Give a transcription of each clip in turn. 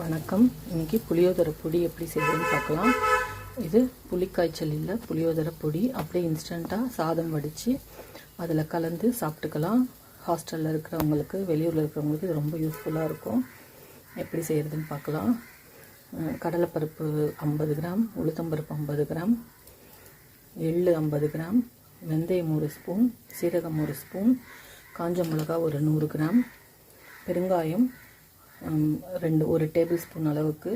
வணக்கம். இன்றைக்கி புளியோதரை பொடி எப்படி செய்யறதுன்னு பார்க்கலாம். இது புளிக்காய்ச்சல் இல்லை புளியோதரை பொடி. அப்படியே இன்ஸ்டண்ட்டாக சாதம் வடித்து அதில் கலந்து சாப்பிட்டுக்கலாம். ஹாஸ்டலில் இருக்கிறவங்களுக்கு வெளியூரில் இருக்கிறவங்களுக்கு இது ரொம்ப யூஸ்ஃபுல்லாக இருக்கும். எப்படி செய்கிறதுன்னு பார்க்கலாம். கடலைப்பருப்பு ஐம்பது கிராம் உளுத்தம்பருப்பு ஐம்பது கிராம் எள்ளு ஐம்பது கிராம் வெந்தயம் ஒரு ஸ்பூன் சீரகம் ஒரு ஸ்பூன் காஞ்ச மிளகா ஒரு நூறு கிராம் பெருங்காயம் ரெண்டு ஒரு டேபிள் ஸ்பூன் அளவுக்கு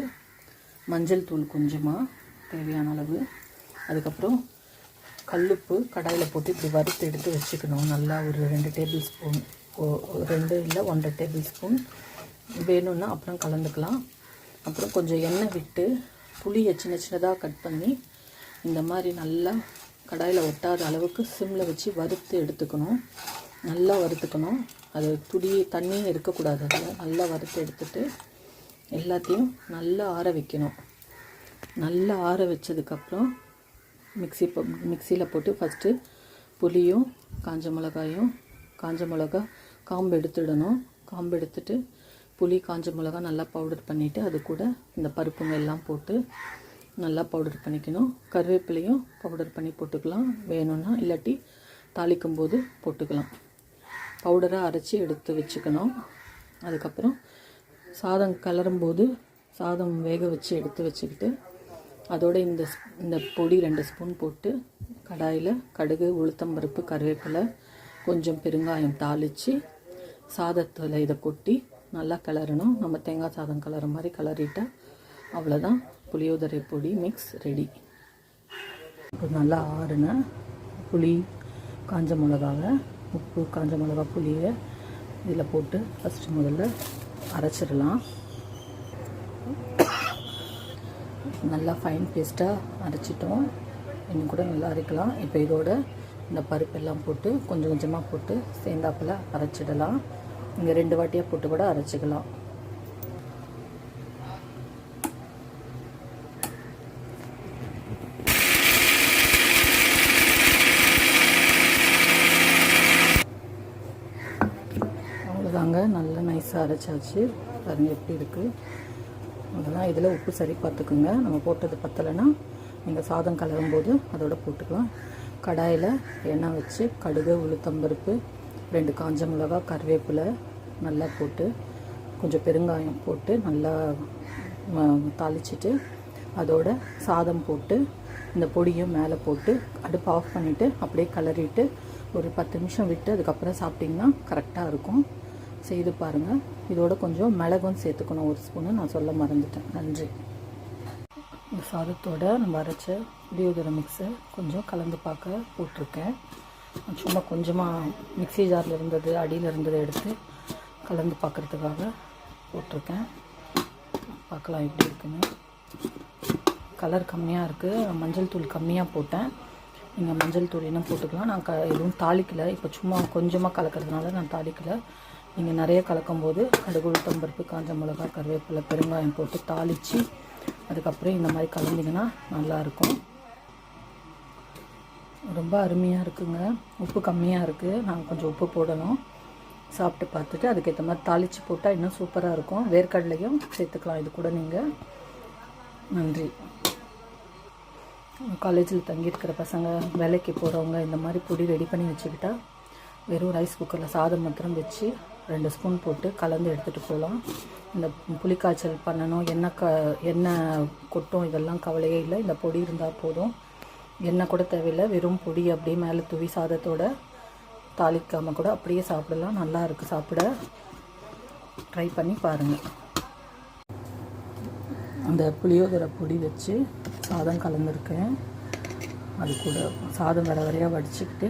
மஞ்சள் தூள் கொஞ்சமாக தேவையான அளவு. அதுக்கப்புறம் கல்லுப்பு கடாயில் போட்டு இப்படி வறுத்து எடுத்து வச்சுக்கணும். நல்லா ஒரு ரெண்டு டேபிள் ஸ்பூன் ரெண்டு இல்லை ஒன்றரை டேபிள் ஸ்பூன் வேணும்னா அப்புறம் கலந்துக்கலாம். அப்புறம் கொஞ்சம் எண்ணெய் விட்டு புளியை சின்ன சின்னதாக கட் பண்ணி இந்த மாதிரி நல்லா கடாயில் ஒட்டாத அளவுக்கு சிம்மில் வச்சு வறுத்து எடுத்துக்கணும். நல்லா வறுத்துக்கணும். அது துடி தண்ணியும் இருக்கக்கூடாது அதில். நல்லா வறுத்து எடுத்துட்டு எல்லாத்தையும் நல்லா ஆற வைக்கணும். நல்லா ஆற வச்சதுக்கப்புறம் மிக்ஸி மிக்சியில் போட்டு ஃபஸ்ட்டு புளியும் காஞ்ச மிளகாயும் காஞ்ச மிளகா காம்பு எடுத்துடணும். காம்பு எடுத்துட்டு புளி காஞ்ச மிளகா நல்லா பவுடர் பண்ணிவிட்டு அது கூட இந்த பருப்புங்க எல்லாம் போட்டு நல்லா பவுடர் பண்ணிக்கணும். கருவேப்பிலையும் பவுடர் பண்ணி போட்டுக்கலாம். வேணும்னா இல்லாட்டி தாளிக்கும் போது போட்டுக்கலாம். பவுடராக அரைச்சி எடுத்து வச்சுக்கணும். அதுக்கப்புறம் சாதம் கலரும்போது சாதம் வேக வச்சு எடுத்து வச்சுக்கிட்டு அதோட இந்த ஸ்- இந்த பொடி ரெண்டு ஸ்பூன் போட்டு கடாயில் கடுகு உளுத்தம்பருப்பு கருவேப்பிலை கொஞ்சம் பெருங்காயம் தாளித்து சாதத்தில் இதை கொட்டி நல்லா கிளறணும். நம்ம தேங்காய் சாதம் கிளற மாதிரி கிளறிட்டா அவ்வளோதான் புளியோதரை பொடி மிக்ஸ் ரெடி இப்போ நல்லா ஆறுன புளி காஞ்ச மிளகாவை உப்பு காஞ்ச மிளகா புளியை இதில் போட்டு ஃபஸ்ட்டு முதல்ல அரைச்சிடலாம். நல்லா ஃபைன் பேஸ்ட்டாக அரைச்சிட்டோம். இன்னும் கூட நல்லா அரைக்கலாம். இப்போ இதோட இந்த பருப்பெல்லாம் போட்டு கொஞ்சம் கொஞ்சமாக போட்டு சேர்ந்தாப்பில் அரைச்சிடலாம். இங்கே ரெண்டு வாட்டியாக போட்டு கூட அரைச்சிக்கலாம். அவ்வளோதாங்க நல்லா நைஸாக அரைச்சாச்சு. பாருங்க எப்படி இருக்குது அதெல்லாம் இதில் உப்பு சரி பார்த்துக்குங்க. நம்ம போட்டது பத்தலைன்னா நீங்கள் சாதம் கலரும்போது அதோட போட்டுக்கலாம். கடாயில் எண்ணெய் வச்சு கடுகு உளுத்தம்பருப்பு ரெண்டு காஞ்ச மிளகா கருவேப்பிலை நல்லா போட்டு கொஞ்சம் பெருங்காயம் போட்டு நல்லா தாளிச்சிட்டு அதோட சாதம் போட்டு இந்த பொடியும் மேலே போட்டு அடுப்பு ஆஃப் பண்ணிவிட்டு அப்படியே கிளறிட்டு ஒரு பத்து நிமிஷம் விட்டு அதுக்கப்புறம் சாப்பிட்டிங்கன்னா கரெக்டாக இருக்கும். செய்து பாருங்கள் இதோட கொஞ்சம் மிளகும் சேர்த்துக்கணும். ஒரு ஸ்பூனு நான் சொல்ல மறந்துட்டேன். நன்றி. இந்த சாதத்தோட நம்ம அரைச்ச புளியோதரை மிக்ஸை கொஞ்சம் கலந்து பார்க்க போட்டிருக்கேன். சும்மா கொஞ்சமாக மிக்ஸி ஜாரில் இருந்தது அடியில் இருந்ததை எடுத்து கலந்து பார்க்குறதுக்காக போட்டிருக்கேன். பார்க்கலாம் எப்படி இருக்குன்னு. கலர் கம்மியாக இருக்குது மஞ்சள் தூள் கம்மியாக போட்டேன். நீங்கள் மஞ்சள் தூள் இன்னும் போட்டுக்கலாம். நான் க எதுவும் தாளிக்கலை. இப்போ சும்மா கொஞ்சமாக கலக்கிறதுனால நான் தாளிக்கலை. நீங்கள் நிறைய கலக்கும்போது கடுகு உளுத்தம்பருப்பு காஞ்ச மிளகா கருவேப்பிலை பெருங்காயம் போட்டு தாளித்து அதுக்கப்புறம் இந்த மாதிரி கலந்திங்கன்னா நல்லாயிருக்கும் ரொம்ப அருமையாக இருக்குங்க. உப்பு கம்மியாக இருக்குது நாங்கள் கொஞ்சம் உப்பு போடணும். சாப்பிட்டு பார்த்துட்டு அதுக்கேற்ற மாதிரி தாளித்து போட்டால் இன்னும் சூப்பராக இருக்கும். வேர்க்கடலையும் சேர்த்துக்கலாம். இது கூட நீங்கள் நன்றி. காலேஜில் தங்கியிருக்கிற பசங்க வேலைக்கு போகிறவங்க இந்த மாதிரி பொடி ரெடி பண்ணி வச்சுக்கிட்டா வெறும் ரைஸ் குக்கரில் சாதம் மாத்திரம் வச்சு ரெண்டு ஸ்பூன் போட்டு கலந்து எடுத்துகிட்டு போகலாம். இந்த புளிக்காய்ச்சல் பண்ணணும். எண்ணெய் க எண்ணெய் கொட்டும் இதெல்லாம் கவலையே இல்லை. இந்த பொடி இருந்தால் போதும். எண்ணெய் கூட தேவையில்லை. வெறும் பொடி அப்படியே மேலே துவி சாதத்தோட தாளிக்காமல் கூட அப்படியே சாப்பிடலாம். நல்லா இருக்குது சாப்பிட ட்ரை பண்ணி பாருங்கள் அந்த புளியோதரை பொடி வச்சு சாதம் கலந்துருக்கேன். அது கூட சாதம் வர வரையாக வடிச்சுக்கிட்டு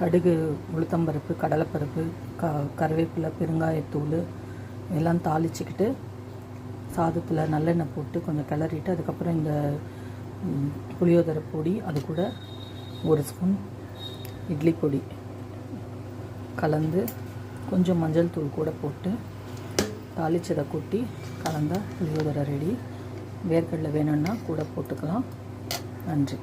கடுகு உளுத்தம்பருப்பு கடலைப்பருப்பு க கருவேப்பிலை பெருங்காயத்தூள் எல்லாம் தாளிச்சுக்கிட்டு சாதத்தில் நல்லெண்ணெய் போட்டு கொஞ்சம் கிளறிட்டு அதுக்கப்புறம் இந்த புளியோதரை பொடி அது கூட ஒரு ஸ்பூன் இட்லி பொடி கலந்து கொஞ்சம் மஞ்சள் தூள் கூட போட்டு தாளிச்சதை கொட்டி கலந்தால் புளியோதரை ரெடி. வேர்க்கடலை வேணும்னா கூட போட்டுக்கலாம். நன்றி.